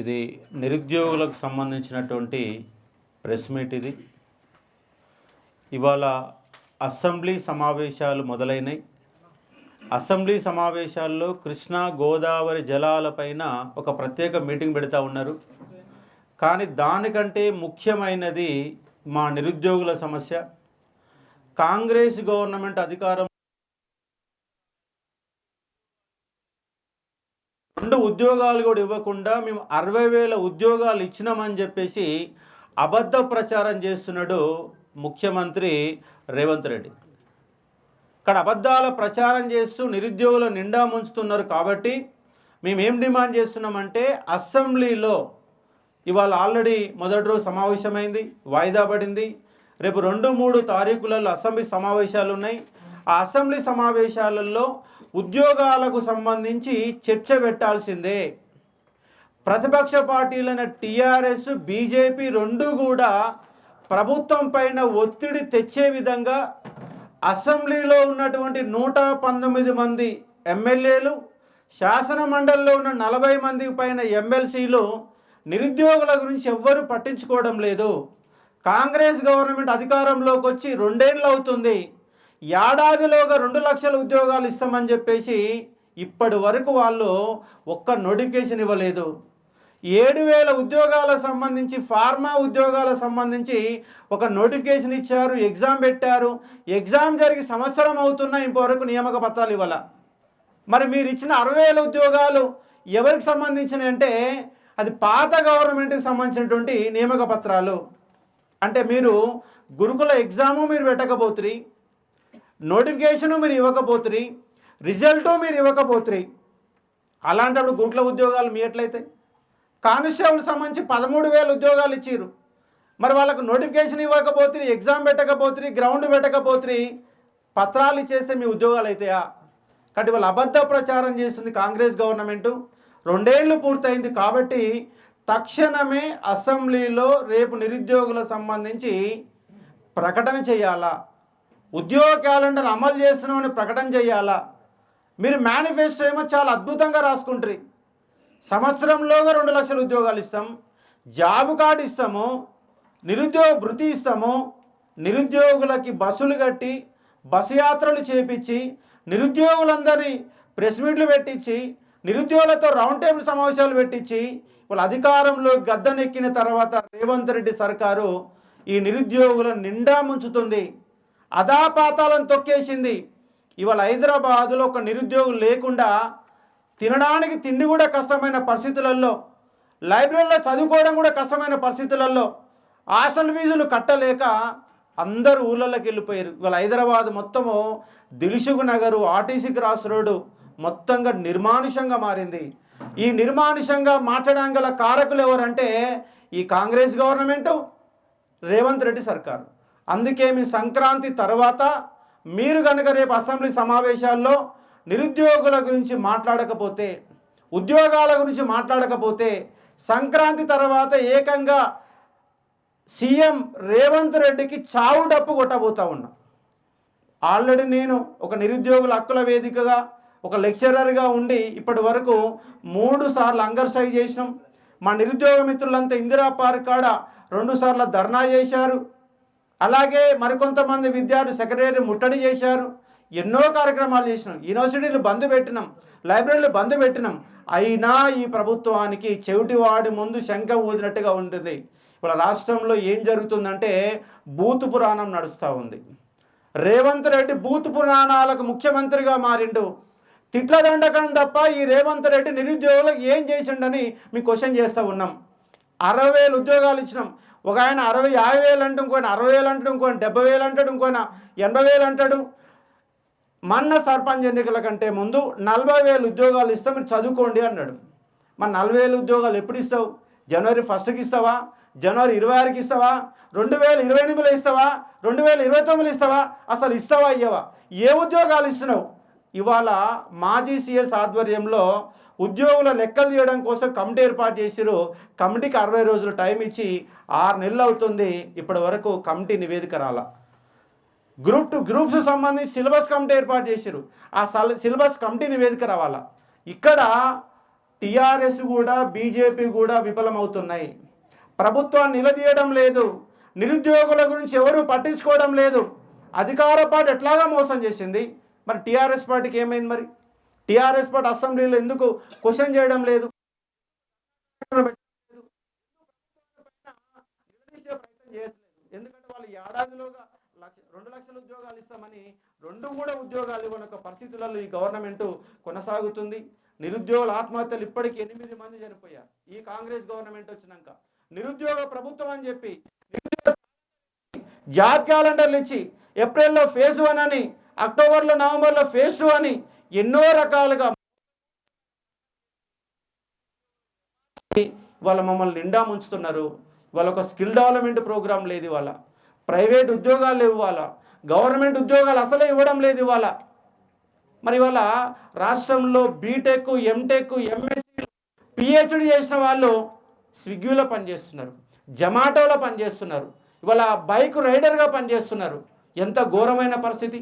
ఇది నిరుద్యోగులకు సంబంధించినటువంటి ప్రెస్ మీట్ ఇది. ఇవాళ అసెంబ్లీ సమావేశాలు మొదలైనవి అసెంబ్లీ సమావేశాల్లో కృష్ణా గోదావరి జలాలపైన ఒక ప్రత్యేక మీటింగ్ పెడతా ఉన్నారు. కానీ దానికంటే ముఖ్యమైనది మా నిరుద్యోగుల సమస్య. కాంగ్రెస్ గవర్నమెంట్ అధికారం రెండు ఉద్యోగాలు కూడా ఇవ్వకుండా మేము అరవై వేల ఉద్యోగాలు ఇచ్చినామని చెప్పేసి అబద్ధ ప్రచారం చేస్తున్నాడు ముఖ్యమంత్రి రేవంత్ రెడ్డి. ఇక్కడ అబద్ధాల ప్రచారం చేస్తూ నిరుద్యోగుల నిండా ముంచుతున్నారు కాబట్టి మేము ఏం డిమాండ్ చేస్తున్నామంటే అసెంబ్లీలో ఇవాళ ఆల్రెడీ మొదటి రోజు సమావేశమైంది వాయిదా పడింది. రేపు రెండు మూడు తారీఖులలో అసెంబ్లీ సమావేశాలు ఉన్నాయి. ఆ అసెంబ్లీ సమావేశాలలో ఉద్యోగాలకు సంబంధించి చర్చ పెట్టాల్సిందే. ప్రతిపక్ష పార్టీలైన టీఆర్ఎస్ బీజేపీ రెండు కూడా ప్రభుత్వం పైన ఒత్తిడి తెచ్చే విధంగా అసెంబ్లీలో ఉన్నటువంటి నూట పంతొమ్మిది మంది ఎమ్మెల్యేలు శాసన మండలిలో ఉన్న నలభై మంది పైన ఎమ్మెల్సీలు నిరుద్యోగుల గురించి ఎవ్వరూ పట్టించుకోవడం లేదు. కాంగ్రెస్ గవర్నమెంట్ అధికారంలోకి వచ్చి రెండేళ్ళు అవుతుంది. ఏడాదిలోగా రెండు లక్షల ఉద్యోగాలు ఇస్తామని చెప్పేసి ఇప్పటి వరకు వాళ్ళు ఒక్క నోటిఫికేషన్ ఇవ్వలేదు. ఏడు వేల ఉద్యోగాలకు సంబంధించి ఫార్మా ఉద్యోగాలకు సంబంధించి ఒక నోటిఫికేషన్ ఇచ్చారు ఎగ్జామ్ పెట్టారు. ఎగ్జామ్ జరిగి సంవత్సరం అవుతున్నా ఇంతవరకు నియామక పత్రాలు ఇవ్వాల. మరి మీరు ఇచ్చిన అరవై వేల ఉద్యోగాలు ఎవరికి సంబంధించినవి అంటే అది పాత గవర్నమెంట్కి సంబంధించినటువంటి నియామక పత్రాలు. అంటే మీరు గురుకుల ఎగ్జాము మీరు పెట్టకపోతురి నోటిఫికేషను మీరు ఇవ్వకపోతుంది రిజల్టు మీరు ఇవ్వకపోతుంది అలాంటప్పుడు గురుకుల ఉద్యోగాలు మీట్లయితే కానిస్టేబుల్ సంబంధించి పదమూడు వేల ఉద్యోగాలు ఇచ్చిర్రు. మరి వాళ్ళకు నోటిఫికేషన్ ఇవ్వకపోతే ఎగ్జామ్ పెట్టకపోతే గ్రౌండ్ పెట్టకపోతే పత్రాలు ఇచ్చేస్తే మీ ఉద్యోగాలు అవుతాయా కాబట్టి వాళ్ళు అబద్ధ ప్రచారం చేస్తుంది కాంగ్రెస్ గవర్నమెంటు. రెండేళ్ళు పూర్తయింది కాబట్టి తక్షణమే అసెంబ్లీలో రేపు నిరుద్యోగుల సంబంధించి ప్రకటన చేయాలా? ఉద్యోగ క్యాలెండర్ అమలు చేస్తున్నామని ప్రకటన చేయాలా? మీరు మేనిఫెస్టో ఏమో చాలా అద్భుతంగా రాసుకుంటారు. సంవత్సరంలోగా రెండు లక్షల ఉద్యోగాలు ఇస్తాం జాబ్ కార్డు ఇస్తాము. నిరుద్యోగ భృతి ఇస్తాము. నిరుద్యోగులకి బస్సులు కట్టి బస్సు యాత్రలు చేపించి నిరుద్యోగులందరినీ ప్రెస్ మీట్లు పెట్టించి నిరుద్యోగులతో రౌండ్ టేబుల్ సమావేశాలు పెట్టించి వాళ్ళ అధికారంలో గద్దెనెక్కిన తర్వాత రేవంత్ రెడ్డి సర్కారు ఈ నిరుద్యోగుల నిండా ముంచుతుంది. అధాపాతాలను తొక్కేసింది. ఇవాళ హైదరాబాదులో ఒక నిరుద్యోగులు లేకుండా తినడానికి తిండి కూడా కష్టమైన పరిస్థితులలో లైబ్రరీలో చదువుకోవడం కూడా కష్టమైన పరిస్థితులలో హాస్టల్ ఫీజులు కట్టలేక అందరూ ఊళ్ళలోకి వెళ్ళిపోయారు. ఇవాళ హైదరాబాద్ మొత్తము దిలుసుగు నగరు ఆర్టీసీ క్రాస్ రోడ్డు మొత్తంగా నిర్మానుషంగా మారింది. ఈ నిర్మానుషంగా మాట్లాడడం గల కారకులు ఎవరంటే ఈ కాంగ్రెస్ గవర్నమెంటు రేవంత్ రెడ్డి సర్కారు. అందుకే మీ సంక్రాంతి తర్వాత మీరు కనుక రేపు అసెంబ్లీ సమావేశాల్లో నిరుద్యోగుల గురించి మాట్లాడకపోతే ఉద్యోగాల గురించి మాట్లాడకపోతే సంక్రాంతి తర్వాత ఏకంగా సీఎం రేవంత్ రెడ్డికి చావు డప్పు కొట్టబోతా ఉన్నా. ఆల్రెడీ నేను ఒక నిరుద్యోగుల హక్కుల వేదికగా ఒక లెక్చరర్గా ఉండి ఇప్పటి వరకు మూడు సార్లు అంగర్సై చేసినాం. మా నిరుద్యోగ మిత్రులంతా ఇందిరా పార్క్ కాడ రెండు సార్లు ధర్నా చేశారు. అలాగే మరికొంతమంది విద్యార్థులు సెక్రటరీ ముట్టడి చేశారు. ఎన్నో కార్యక్రమాలు చేసినాం. యూనివర్సిటీలు బంద్ పెట్టినాం. లైబ్రరీలు బంద్ పెట్టినాం. అయినా ఈ ప్రభుత్వానికి చెవిటివాడి ముందు శంఖ ఊదినట్టుగా ఉంటుంది. ఇప్పుడు రాష్ట్రంలో ఏం జరుగుతుందంటే బూత్ పురాణం నడుస్తూ ఉంది. రేవంత్ రెడ్డి బూత్ పురాణాలకు ముఖ్యమంత్రిగా మారిండు. తిట్ల దండకం తప్ప ఈ రేవంత్ రెడ్డి నిరుద్యోగులకు ఏం చేసిండని మీ క్వశ్చన్ చేస్తూ ఉన్నాం. అరవై వేలు ఉద్యోగాలు ఇచ్చినాం. ఒక ఆయన అరవై యాభై వేలు అంటే ఇంకోటి అరవై వేలు అంటాడు ఇంకోటి డెబ్బై వేలు అంటాడు ఇంకోటి ఎనభై వేలు అంటాడు. మొన్న సర్పంచ్ ఎన్నికల కంటే ముందు నలభై వేలు ఉద్యోగాలు ఇస్తాం మీరు చదువుకోండి అన్నాడు. మరి నలభై వేలు ఉద్యోగాలు ఎప్పుడు ఇస్తావు? జనవరి ఫస్ట్కి ఇస్తావా? జనవరి ఇరవై ఆరుకి ఇస్తావా? రెండు వేల ఇరవై ఎనిమిదిలో ఇస్తావా? రెండు వేల ఇరవై తొమ్మిదిలో ఇస్తావా? అసలు ఇస్తావా అయ్యవా ఏ ఉద్యోగాలు ఇస్తున్నావు? ఇవాళ మాజీ సీఎస్ ఆధ్వర్యంలో ఉద్యోగుల లెక్కలు తీయడం కోసం కమిటీ ఏర్పాటు చేసిరు కమిటీకి అరవై రోజులు టైం ఇచ్చి ఆరు నెలలు అవుతుంది. ఇప్పటి వరకు కమిటీ నివేదిక రాల. గ్రూప్ టు గ్రూప్స్ సంబంధించి సిలబస్ కమిటీ ఏర్పాటు చేసిరు ఆ సిలబస్ కమిటీ నివేదిక రావాలా. ఇక్కడ టీఆర్ఎస్ కూడా బీజేపీ కూడా విఫలమవుతున్నాయి. ప్రభుత్వాన్ని నిలదీయడం లేదు. నిరుద్యోగుల గురించి ఎవరు పట్టించుకోవడం లేదు. అధికార పార్టీ ఎట్లాగా మోసం చేసింది? మరి టీఆర్ఎస్ పార్టీకి ఏమైంది మరి? టీఆర్ఎస్ పార్టీ అసెంబ్లీలో ఎందుకు క్వశ్చన్ చేయడం లేదు? ప్రయత్నం ఎందుకంటే వాళ్ళు ఏడాదిలోగా లక్ష రెండు లక్షల ఉద్యోగాలు ఇస్తామని రెండు కూడా ఉద్యోగాలు ఇవ్వని ఒక పరిస్థితులలో ఈ గవర్నమెంట్ కొనసాగుతుంది. నిరుద్యోగుల ఆత్మహత్యలు ఇప్పటికి ఎనిమిది మంది చనిపోయారు. ఈ కాంగ్రెస్ గవర్నమెంట్ వచ్చినాక నిరుద్యోగ ప్రభుత్వం అని చెప్పి జాబ్ క్యాలెండర్లు ఇచ్చి ఏప్రిల్లో ఫేజ్ వన్ అని అక్టోబర్లో నవంబర్లో ఫేజ్ టూ అని ఎన్నో రకాలుగా వాళ్ళ మమ్మల్ని నిండా ముంచుతున్నారు. వాళ్ళ ఒక స్కిల్ డెవలప్మెంట్ ప్రోగ్రామ్ లేదు ఇవాళ. ప్రైవేట్ ఉద్యోగాలు లేవు ఇవాళ. గవర్నమెంట్ ఉద్యోగాలు అసలే ఇవ్వడం లేదు ఇవాళ. మరి ఇవాళ రాష్ట్రంలో బీటెక్ ఎంటెక్ ఎంఎస్సీ పిహెచ్డి చేసిన వాళ్ళు స్విగ్గీలో పనిచేస్తున్నారు. జమాటోలో పనిచేస్తున్నారు. ఇవాళ బైక్ రైడర్గా పనిచేస్తున్నారు. ఎంత ఘోరమైన పరిస్థితి.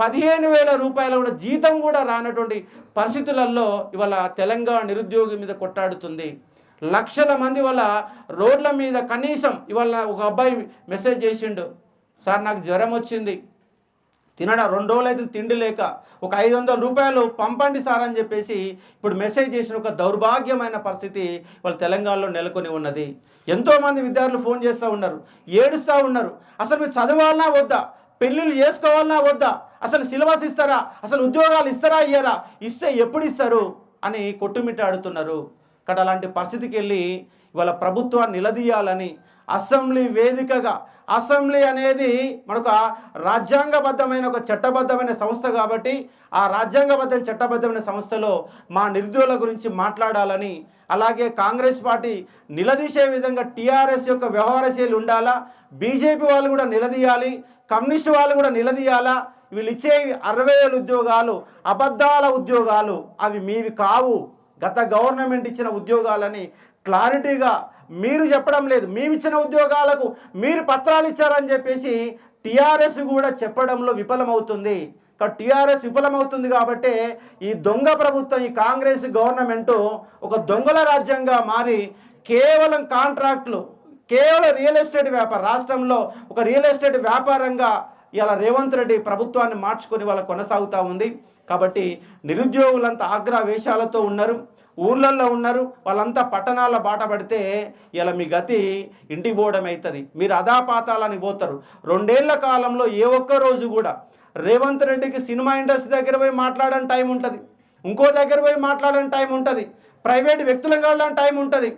పదిహేను వేల రూపాయల కూడా జీతం కూడా రానటువంటి పరిస్థితులలో ఇవాళ తెలంగాణ నిరుద్యోగి మీద కొట్టాడుతుంది లక్షల మంది వల్ల రోడ్ల మీద కనీసం ఇవాళ ఒక అబ్బాయి మెసేజ్ చేసిండు. సార్ నాకు జ్వరం వచ్చింది. తినడం? రెండు రోజులు అయితే తిండి లేక ఒక ఐదు వందల రూపాయలు పంపండి సార్ అని చెప్పేసి ఇప్పుడు మెసేజ్ చేసిన ఒక దౌర్భాగ్యమైన పరిస్థితి వాళ్ళు తెలంగాణలో నెలకొని ఉన్నది. ఎంతోమంది విద్యార్థులు ఫోన్ చేస్తూ ఉన్నారు ఏడుస్తూ ఉన్నారు. అసలు మీరు చదవాలన్నా వద్దా? పెళ్ళిళ్ళు చేసుకోవాలన్నా వద్దా? అసలు సిలబస్ ఇస్తారా? అసలు ఉద్యోగాలు ఇస్తారా ఇయ్యరా? ఇస్తే ఎప్పుడు ఇస్తారు? అని కొట్టుమిట్టాడుతున్నారు. కానీ అలాంటి పరిస్థితికి వెళ్ళి ఇవాళ ప్రభుత్వాన్ని నిలదీయాలని అసెంబ్లీ వేదికగా అసెంబ్లీ అనేది మనకు రాజ్యాంగబద్ధమైన ఒక చట్టబద్ధమైన సంస్థ కాబట్టి ఆ రాజ్యాంగబద్ధమైన చట్టబద్ధమైన సంస్థలో మా నిరుద్యోగుల గురించి మాట్లాడాలని అలాగే కాంగ్రెస్ పార్టీ నిలదీసే విధంగా టీఆర్ఎస్ యొక్క వ్యవహారశైలి ఉండాలా? బీజేపీ వాళ్ళు కూడా నిలదీయాలి కమ్యూనిస్టు వాళ్ళు కూడా నిలదీయాలా? వీళ్ళు ఇచ్చే అరవై వేల ఉద్యోగాలు అబద్ధాల ఉద్యోగాలు అవి మీవి కావు. గత గవర్నమెంట్ ఇచ్చిన ఉద్యోగాలని క్లారిటీగా మీరు చెప్పడం లేదు. మేము ఇచ్చిన ఉద్యోగాలకు మీరు పత్రాలు ఇచ్చారని చెప్పేసి టీఆర్ఎస్ కూడా చెప్పడంలో విఫలమవుతుంది. టీఆర్ఎస్ విఫలమవుతుంది కాబట్టి ఈ దొంగ ప్రభుత్వం ఈ కాంగ్రెస్ గవర్నమెంటు ఒక దొంగల రాజ్యంగా మారి కేవలం కాంట్రాక్ట్లు కేవలం రియల్ ఎస్టేట్ వ్యాపారం రాష్ట్రంలో ఒక రియల్ ఎస్టేట్ వ్యాపారంగా ఇలా రేవంత్ రెడ్డి ప్రభుత్వాన్ని మార్చుకొని వాళ్ళ కొనసాగుతూ ఉంది. కాబట్టి నిరుద్యోగులంతా ఆగ్రహవేశాలతో ఉన్నారు. ఊర్లల్లో ఉన్నారు వాళ్ళంతా పట్టణాల బాట పడితే ఇలా మీ గతి ఇంటికి పోవడం అవుతుంది మీరు అధాపాతాలని పోతారు. రెండేళ్ళ కాలంలో ఏ ఒక్క రోజు కూడా రేవంత్ రెడ్డికి సినిమా ఇండస్ట్రీ దగ్గర పోయి మాట్లాడని టైం ఉంటుంది. ఇంకో దగ్గర పోయి మాట్లాడని టైం ఉంటుంది. ప్రైవేట్ వ్యక్తులకు వెళ్ళడానికి టైం ఉంటుంది.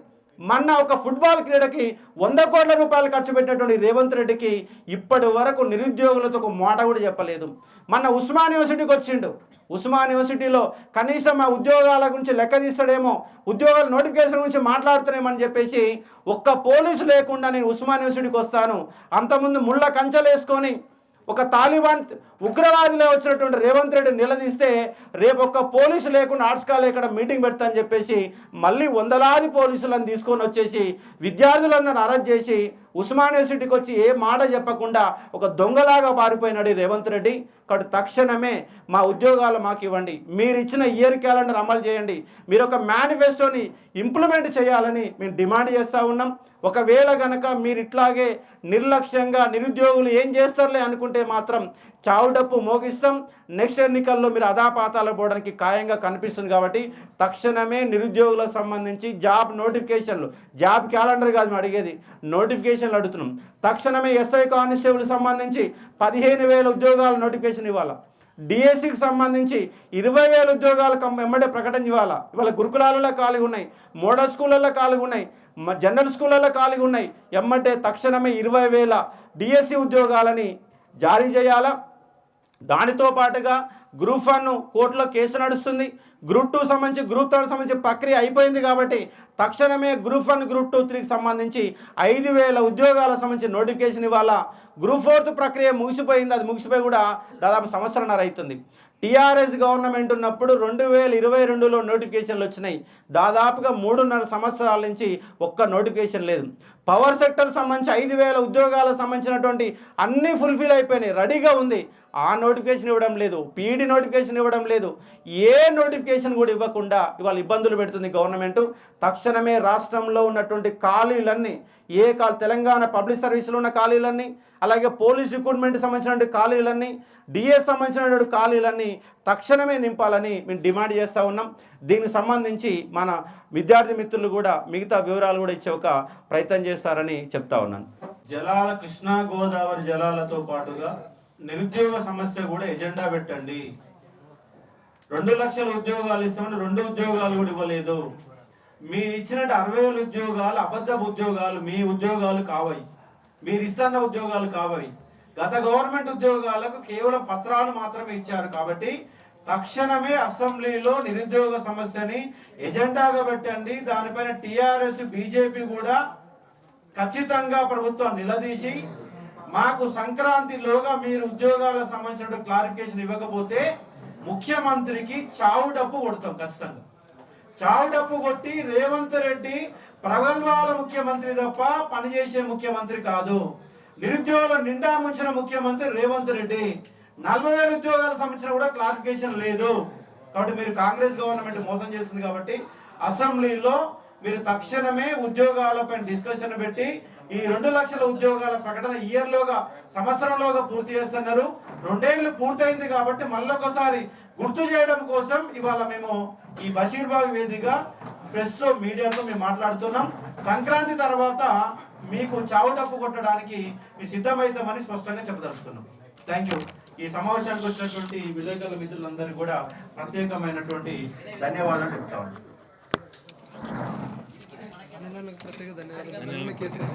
మొన్న ఒక ఫుట్బాల్ క్రీడకి వంద కోట్ల రూపాయలు ఖర్చు పెట్టినటువంటి రేవంత్ రెడ్డికి ఇప్పటి వరకు నిరుద్యోగులతో ఒక మాట కూడా చెప్పలేదు. మొన్న ఉస్మాన్ యూనివర్సిటీకి వచ్చిండు. ఉస్మాన్ యూనివర్సిటీలో కనీసం ఆ ఉద్యోగాల గురించి లెక్క తీస్తాడేమో ఉద్యోగాల నోటిఫికేషన్ గురించి మాట్లాడుతున్నామని చెప్పేసి ఒక్క పోలీసు లేకుండా నేను ఉస్మాన్ యూనివర్సిటీకి వస్తాను. అంతకుముందు ముళ్ళ కంచెలు వేసుకొని ఒక తాలిబాన్ ఉగ్రవాదిలో వచ్చినటువంటి రేవంత్ రెడ్డి నిలదీస్తే రేపు ఒక్క పోలీసు లేకుండా ఆర్ట్స్ కాలేజ్ ఇక్కడ మీటింగ్ పెడతా అని చెప్పేసి మళ్ళీ వందలాది పోలీసులను తీసుకొని వచ్చేసి విద్యార్థులందరిని అరెస్ట్ చేసి ఉస్మాన్ యూనివర్సిటీకి వచ్చి ఏ మాట చెప్పకుండా ఒక దొంగలాగా పారిపోయినాడు రేవంత్ రెడ్డి. కాబట్టి తక్షణమే మా ఉద్యోగాలు మాకు ఇవ్వండి. మీరు ఇచ్చిన ఇయర్ క్యాలెండర్ అమలు చేయండి. మీరు ఒక మేనిఫెస్టోని ఇంప్లిమెంట్ చేయాలని మేము డిమాండ్ చేస్తూ ఉన్నాం. ఒకవేళ గనక మీరు ఇట్లాగే నిర్లక్ష్యంగా నిరుద్యోగులు ఏం చేస్తారులే అనుకుంటే మాత్రం చావుడప్పు మోగిస్తాం. నెక్స్ట్ ఎన్నికల్లో మీరు అదాపాతాలు పోవడానికి ఖాయంగా కనిపిస్తుంది కాబట్టి తక్షణమే నిరుద్యోగులకు సంబంధించి జాబ్ నోటిఫికేషన్లు జాబ్ క్యాలెండర్ కాదు మేము అడిగేది నోటిఫికేషన్లు అడుగుతున్నాం. తక్షణమే ఎస్ఐ కానిస్టేబుల్ సంబంధించి పదిహేను వేల ఉద్యోగాల నోటిఫికేషన్ ఇవ్వాలి? డిఎస్సికి సంబంధించి ఇరవై వేల ఉద్యోగాలు కం వెంబడే ప్రకటన ఇవ్వాలా? ఇవాళ గురుకులాలలో ఖాళీగా ఉన్నాయి మోడల్ స్కూళ్ళల్లో ఖాళీగా ఉన్నాయి జనరల్ స్కూళ్ళల్లో ఖాళీగా ఉన్నాయి. ఎమ్మటే తక్షణమే ఇరవై వేల డిఎస్సి ఉద్యోగాలని జారీ చేయాలా? దానితో పాటుగా గ్రూప్ వన్ కోర్టులో కేసు నడుస్తుంది. గ్రూప్ టూ సంబంధించి గ్రూప్ థర్డ్ సంబంధించి ప్రక్రియ అయిపోయింది కాబట్టి తక్షణమే గ్రూప్ వన్ గ్రూప్ టూ త్రీకి సంబంధించి ఐదు వేల ఉద్యోగాలకు సంబంధించి నోటిఫికేషన్ ఇవ్వాలా? గ్రూప్ ఫోర్త్ ప్రక్రియ ముగిసిపోయింది. అది ముగిసిపోయి కూడా దాదాపు సంవత్సరంన్నర అవుతుంది. టీఆర్ఎస్ గవర్నమెంట్ ఉన్నప్పుడు రెండు వేల ఇరవై రెండులో నోటిఫికేషన్లు వచ్చినాయి. దాదాపుగా మూడున్నర సంవత్సరాల నుంచి ఒక్క నోటిఫికేషన్ లేదు. పవర్ సెక్టర్ సంబంధించి ఐదు వేల ఉద్యోగాలకు సంబంధించినటువంటి అన్నీ ఫుల్ఫిల్ అయిపోయినాయి రెడీగా ఉంది. ఆ నోటిఫికేషన్ ఇవ్వడం లేదు పీడీ నోటిఫికేషన్ ఇవ్వడం లేదు ఏ నోటిఫికేషన్ కూడా ఇవ్వకుండా ఇవాళ ఇబ్బందులు పెడుతుంది గవర్నమెంట్. తక్షణమే రాష్ట్రంలో ఉన్నటువంటి ఖాళీలన్నీ ఏ కాల్ తెలంగాణ పబ్లిక్ సర్వీసులు ఉన్న ఖాళీలన్నీ అలాగే పోలీస్ రిక్రూట్మెంట్ సంబంధించిన ఖాళీలన్నీ డిఎస్ సంబంధించినటువంటి ఖాళీలన్నీ తక్షణమే నింపాలని మేము డిమాండ్ చేస్తూ ఉన్నాం. దీనికి సంబంధించి మన విద్యార్థి మిత్రులు కూడా మిగతా వివరాలు కూడా ఇచ్చే ఒక ప్రయత్నం చేస్తారని చెప్తా ఉన్నాను. జలాల కృష్ణా గోదావరి జలాలతో పాటుగా నిరుద్యోగ సమస్య కూడా ఎజెండా పెట్టండి. రెండు లక్షల ఉద్యోగాలు ఇస్తామని రెండు ఉద్యోగాలు కూడా ఇవ్వలేదు. మీరు ఇచ్చినట్టు అరవై వేల ఉద్యోగాలు అబద్ధపు ఉద్యోగాలు మీ ఉద్యోగాలు కావయి. మీరు ఇస్తున్న ఉద్యోగాలు కావయి. గత గవర్నమెంట్ ఉద్యోగాలకు కేవలం పత్రాలు మాత్రమే ఇచ్చారు కాబట్టి తక్షణమే అసెంబ్లీలో నిరుద్యోగ సమస్యని ఎజెండాగా పెట్టండి. దానిపైన టిఆర్ఎస్ బీజేపీ కూడా ఖచ్చితంగా ప్రభుత్వం నిలదీసి మాకు సంక్రాంతిలోగా మీరు ఉద్యోగాలకు సంబంధించిన క్లారిఫికేషన్ ఇవ్వకపోతే ముఖ్యమంత్రికి చావు డప్పు కొడతాం ఖచ్చితంగా. చావు డప్పు కొట్టి రేవంత్ రెడ్డి ప్రగల్భాల ముఖ్యమంత్రి తప్ప పనిచేసే ముఖ్యమంత్రి కాదు. నిరుద్యోగుల నిండా ముంచిన ముఖ్యమంత్రి రేవంత్ రెడ్డి. నలభై వేల ఉద్యోగాలకు సంబంధించిన కూడా క్లారిఫికేషన్ లేదు. కాబట్టి మీరు కాంగ్రెస్ గవర్నమెంట్ మోసం చేస్తుంది కాబట్టి అసెంబ్లీలో మీరు తక్షణమే ఉద్యోగాలపై డిస్కషన్ పెట్టి ఈ రెండు లక్షల ఉద్యోగాల ప్రకటన ఇయర్లోగా సంవత్సరంలోగా పూర్తి చేస్తున్నారు. రెండేళ్ళు పూర్తయింది కాబట్టి మళ్ళొకసారి గుర్తు చేయడం కోసం ఇవాళ మేము ఈ బషీర్బాగ్ వేదిక ప్రెస్లో మీడియాతో మేము మాట్లాడుతున్నాం. సంక్రాంతి తర్వాత మీకు చావు డప్పు కొట్టడానికి మీ సిద్ధమవుతామని స్పష్టంగా చెప్పదలుచుకున్నాం. థ్యాంక్ యూ ఈ సమావేశానికి వచ్చినటువంటి విలేకరుల మిత్రులందరూ కూడా ప్రత్యేకమైనటువంటి ధన్యవాదాలు చెప్తా. ప్రత్యేక ధన్యవాదాలు.